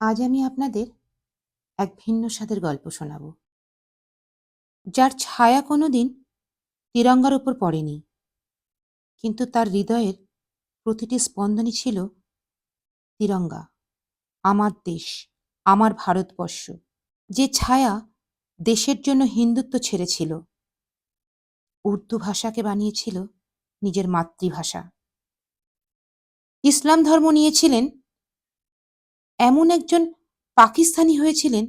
আজ আমি আপনাদের এক ভিন্ন স্বাদের গল্প শোনাব, যার ছায়া কোনোদিন তিরঙ্গার উপর পড়েনি, কিন্তু তার হৃদয়ের প্রতিটি স্পন্দনই ছিল তিরঙ্গা, আমার দেশ, আমার ভারতবর্ষ। যে ছায়া দেশের জন্য হিন্দুত্ব ছেড়েছিল, উর্দু ভাষাকে বানিয়েছিল নিজের মাতৃভাষা। ইসলাম ধর্ম নিয়েছিলেন এমন একজন পাকিস্তানি হয়েছিলেন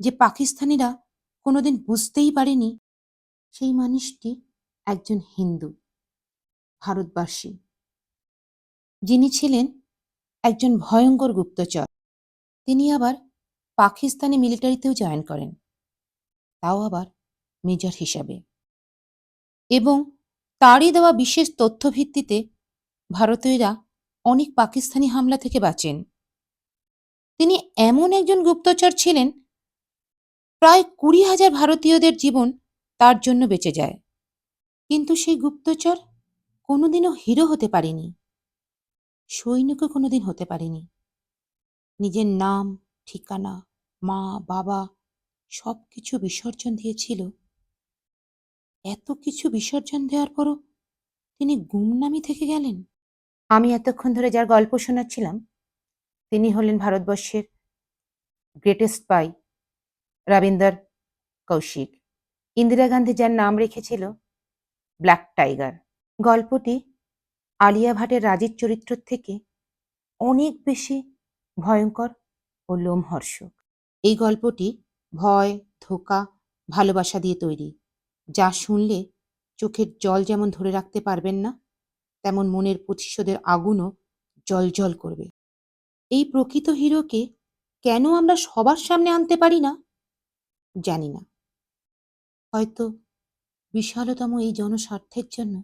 যে পাকিস্তানিরা কোনোদিন বুঝতেই পারেনি সেই মানুষটি একজন হিন্দু, ভারতবাসী। যিনি ছিলেন একজন ভয়ঙ্কর গুপ্তচর। তিনি আবার পাকিস্তানি মিলিটারিতেও জয়েন করেন। তাও আবার মেজর হিসাবে। এবং তারই দেওয়া বিশেষ তথ্য ভিত্তিতে ভারতীয়রা অনেক পাকিস্তানি হামলা থেকে বাঁচেন। তিনি এমন একজন গুপ্তচর ছিলেন, প্রায় কুড়ি হাজার ভারতীয়দের জীবন তার জন্য বেঁচে যায়। কিন্তু সেই গুপ্তচর কোনোদিনও হিরো হতে পারেনি সৈনিকও কোনোদিন হতে পারেনি। নিজের নাম, ঠিকানা, মা, বাবা সব কিছু বিসর্জন দিয়েছিল। এত কিছু বিসর্জন দেওয়ার পরও তিনি গুমনামি থেকে গেলেন। আমি এতক্ষণ ধরে যার গল্প শোনাচ্ছিলাম তিনি হলেন ভারতবর্ষের গ্রেটেস্ট পাই রবীন্দ্র কৌশিক। ইন্দিরা গান্ধী যার নাম রেখেছিল ব্ল্যাক টাইগার গল্পটি আলিয়া ভাটের রাজের চরিত্র থেকে অনেক বেশি ভয়ঙ্কর ও লোমহর্ষক। এই গল্পটি ভয়, ধোকা, ভালোবাসা দিয়ে তৈরি, যা শুনলে চোখের জল যেমন ধরে রাখতে পারবেন না, তেমন মনের প্রতিশোধের আগুনও জল জল করবে। এই প্রকৃত হিরোকে কেন আমরা সবার সামনে আনতে পারি না? জানি না। হয়তো বিশালতম এই জনস্বার্থের জন্য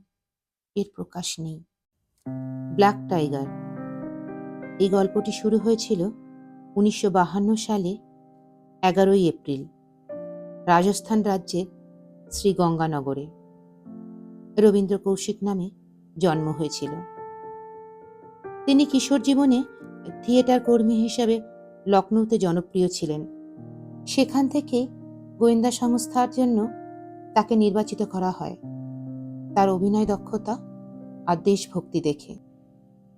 এর প্রকাশ নেই। Black tiger. এই গল্পটি শুরু হয়েছিল উনিশশো সালে এগারোই এপ্রিল রাজস্থান রাজ্যের শ্রীগঙ্গানগরে। রবীন্দ্র কৌশিক নামে জন্ম হয়েছিল। তিনি কিশোর জীবনে থিয়েটার কর্মী হিসেবে লখনৌতে জনপ্রিয় ছিলেন। সেখান থেকে গোয়েন্দা সংস্থার জন্য তাকে নির্বাচিত করা হয়। তার অভিনয় দক্ষতা আর দেশভক্তি দেখে।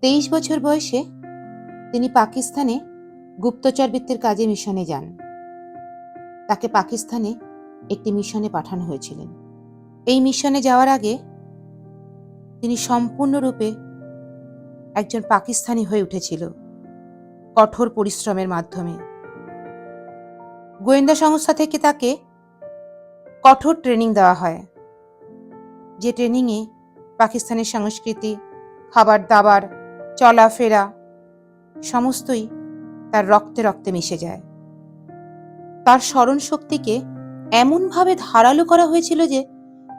তেইশ বছর বয়সে তিনি পাকিস্তানে গুপ্তচর বৃত্তির কাজে মিশনে যান। তাকে পাকিস্তানে একটি মিশনে পাঠানো হয়েছিলেন। এই মিশনে যাওয়ার আগে তিনি সম্পূর্ণরূপে একজন পাকিস্তানি হয়ে উঠেছিল। কঠোর পরিশ্রমের মাধ্যমে। গোয়েন্দা সংস্থা থেকে তাকে কঠোর ট্রেনিং দেওয়া হয়। যে ট্রেনিংয়ে পাকিস্তানের সংস্কৃতি, খাবার দাবার, চলাফেরা সমস্তই তার রক্তে রক্তে মিশে যায়। তার স্মরণ শক্তিকে এমনভাবে ধারালো করা হয়েছিল যে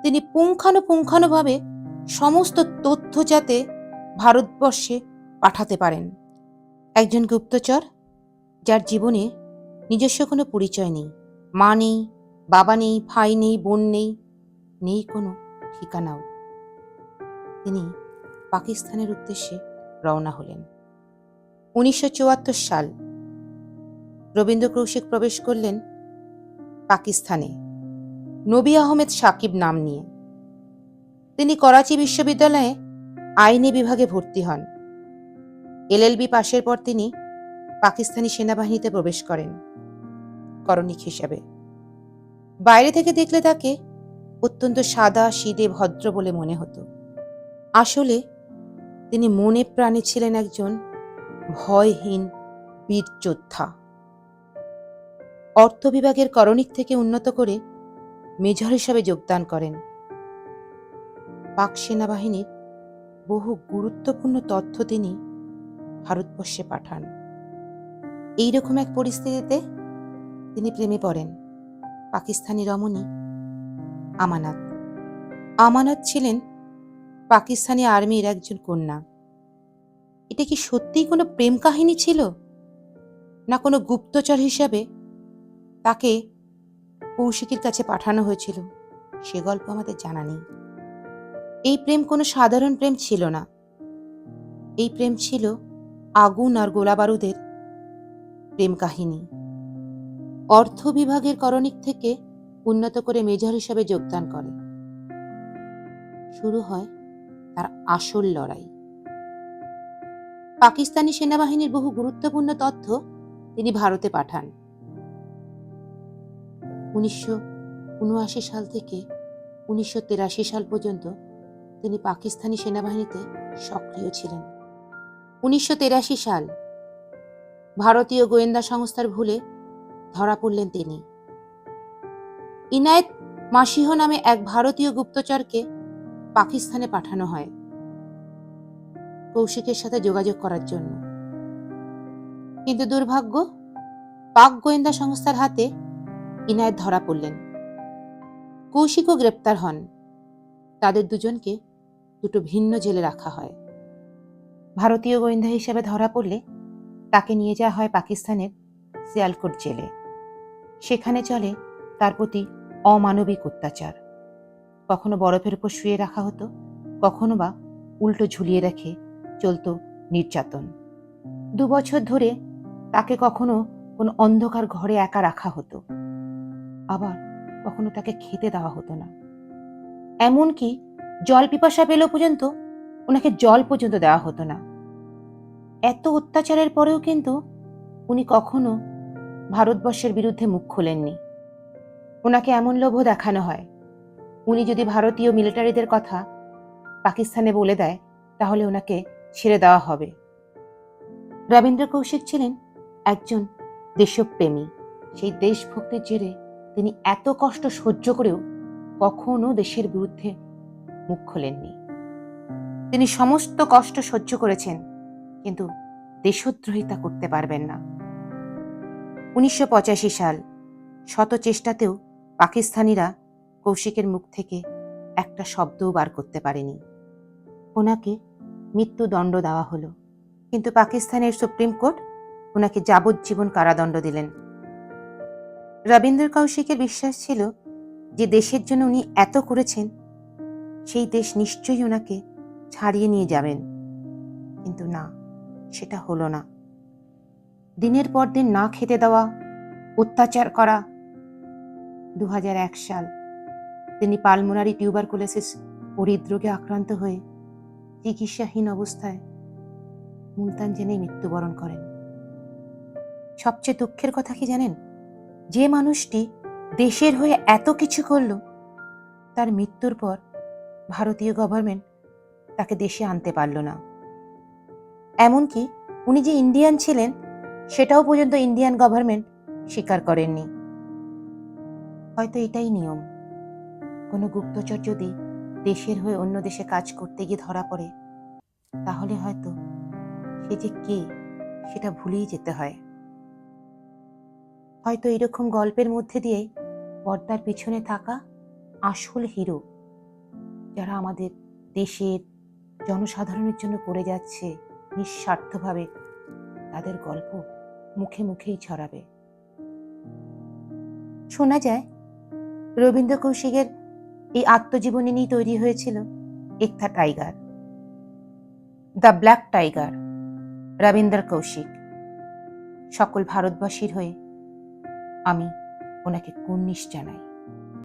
তিনি পুঙ্খানুপুঙ্খানুভাবে সমস্ত তথ্য যাতে ভারতবর্ষে পাঠাতে পারেন। একজন গুপ্তচর, যার জীবনে নিজস্ব কোনো পরিচয় নেই। মা নেই, বাবা নেই, ভাই নেই, বোন নেই নেই কোনো ঠিকানাও। তিনি পাকিস্তানের উদ্দেশ্যে রওনা হলেন। উনিশশো চুয়াত্তর সাল রবীন্দ্র কৌশিক প্রবেশ করলেন পাকিস্তানে। নবী আহমেদ সাকিব নাম নিয়ে। তিনি করাচি বিশ্ববিদ্যালয়ে আইনি বিভাগে ভর্তি হন। এলএলবি পাশের পর তিনি পাকিস্তানি সেনাবাহিনীতে প্রবেশ করেন, করণিক হিসাবে। বাইরে থেকে দেখলে তাকে অত্যন্ত সাদা, সিদে, ভদ্র বলে মনে হতো। আসলে তিনি মনে প্রাণে ছিলেন একজন ভয়হীন বীর যোদ্ধা। অর্থ বিভাগের করণিক থেকে উন্নত করে মেজর হিসাবে যোগদান করেন। পাক সেনাবাহিনীর বহু গুরুত্বপূর্ণ তথ্য তিনি ভারতবর্ষে পাঠান। এইরকম এক পরিস্থিতিতে তিনি প্রেমে পড়েন পাকিস্তানি রমণী আমানাত। আমানাত ছিলেন পাকিস্তানি আর্মির একজন কন্যা। এটা কি সত্যিই কোনো প্রেম কাহিনী ছিল? না কোনো গুপ্তচর হিসাবে তাকে কৌশিকের কাছে পাঠানো হয়েছিল? সে গল্প আমাদের জানা নেই। এই প্রেম কোনো সাধারণ প্রেম ছিল না। এই প্রেম ছিল আগুন আর গোলা বারুদের প্রেম কাহিনী। অর্থ বিভাগের করণিক থেকে উন্নত করে মেজর হিসাবে যোগদান করে। শুরু হয় তার আসল লড়াই। পাকিস্তানি সেনাবাহিনীর বহু গুরুত্বপূর্ণ তথ্য তিনি ভারতে পাঠান। উনিশশো উনআশি সাল থেকে উনিশশো সাল পর্যন্ত তিনি পাকিস্তানি সেনাবাহিনীতে সক্রিয় ছিলেন। উনিশশো সাল। ভারতীয় গোয়েন্দা সংস্থার ভুলে ধরা পড়লেন তিনি। ইনায়েত মাসিহ নামে এক ভারতীয় গুপ্তচরকে পাকিস্তানে পাঠানো হয় কৌশিকের সাথে যোগাযোগ করার জন্য। কিন্তু দুর্ভাগ্য, পাক গোয়েন্দা সংস্থার হাতে ইনায়েত ধরা পড়লেন। কৌশিকও গ্রেপ্তার হন। তাদের দুজনকে দুটো ভিন্ন জেলে রাখা হয়। ভারতীয় গোয়েন্দা হিসেবে ধরা পড়লে তাকে নিয়ে যাওয়া হয় পাকিস্তানের সিয়ালকোট জেলে। সেখানে চলে তার প্রতি অমানবিক অত্যাচার। কখনো বরফের উপর শুয়ে রাখা হতো, কখনো বা উল্টো ঝুলিয়ে রেখে চলতো নির্যাতন। দু বছর ধরে তাকে কখনো কোনো অন্ধকার ঘরে একা রাখা হতো। আবার কখনো তাকে খেতে দেওয়া হতো না। এমনকি জল পিপাসা পেলেও পর্যন্ত ওনাকে জল পর্যন্ত দেওয়া হতো না। এত অত্যাচারের পরেও কিন্তু উনি কখনো ভারতবর্ষের বিরুদ্ধে মুখ খোলেননি। ওনাকে এমন লোভও দেখানো হয়। উনি যদি ভারতীয় মিলিটারিদের কথা পাকিস্তানে বলে দেয়, তাহলে ওনাকে ছেড়ে দেওয়া হবে। রবীন্দ্র কৌশিক ছিলেন একজন দেশপ্রেমী। সেই দেশভক্তির জেরে তিনি এত কষ্ট সহ্য করেও কখনো দেশের বিরুদ্ধে মুখ খোলেননি। তিনি সমস্ত কষ্ট সহ্য করেছেন কিন্তু দেশদ্রোহিতা করতে পারবেন না। উনিশশো পঁচাশি সাল, শত চেষ্টাতেও পাকিস্তানিরা কৌশিকের মুখ থেকে একটা শব্দও বার করতে পারেনি। ওনাকে মৃত্যুদণ্ড দেওয়া হলো। কিন্তু পাকিস্তানের সুপ্রিম কোর্ট ওনাকে যাবজ্জীবন কারাদণ্ড দিলেন। রবীন্দ্র কৌশিকের বিশ্বাস ছিল যে দেশের জন্য উনি এত করেছেন, সেই দেশ নিশ্চয়ই ওনাকে ছাড়িয়ে নিয়ে যাবেন। কিন্তু না। সেটা হলো না। দিনের পর দিন না খেতে দেওয়া, অত্যাচার করা। দু হাজার এক সাল, তিনি পালমোনারি টিউবারকুলোসিস হৃদরোগে আক্রান্ত হয়ে চিকিৎসাহীন অবস্থায় মুলতান জেনে মৃত্যুবরণ করেন। সবচেয়ে দুঃখের কথা কি জানেন? যে মানুষটি দেশের হয়ে এত কিছু করল, তার মৃত্যুর পর ভারতীয় গভর্নমেন্ট তাকে দেশে আনতে পারল না। এমনকি উনি যে ইন্ডিয়ান ছিলেন, সেটাও পর্যন্ত ইন্ডিয়ান গভর্নমেন্ট স্বীকার করেননি। হয়তো এটাই নিয়ম। কোনো গুপ্তচর যদি দেশের হয়ে অন্য দেশে কাজ করতে গিয়ে ধরা পড়ে, তাহলে হয়তো সে যে কে, সেটা ভুলেই যেতে হয়। হয়তো এরকম গল্পের মধ্যে দিয়ে পর্দার পিছনে থাকা আসল হিরো যারা আমাদের দেশের জনসাধারণের জন্য করে যাচ্ছে নিঃস্বার্থভাবে তাদের গল্প মুখে মুখেই ছড়াবে। শোনা যায়, রবীন্দ্র কৌশিকের এই আত্মজীবনী নিয়ে তৈরি হয়েছিল একথা tiger, the black tiger, Rabindra Kaushik. সকল ভারতবাসীর হয়ে আমি ওনাকে কুর্নিশ জানাই।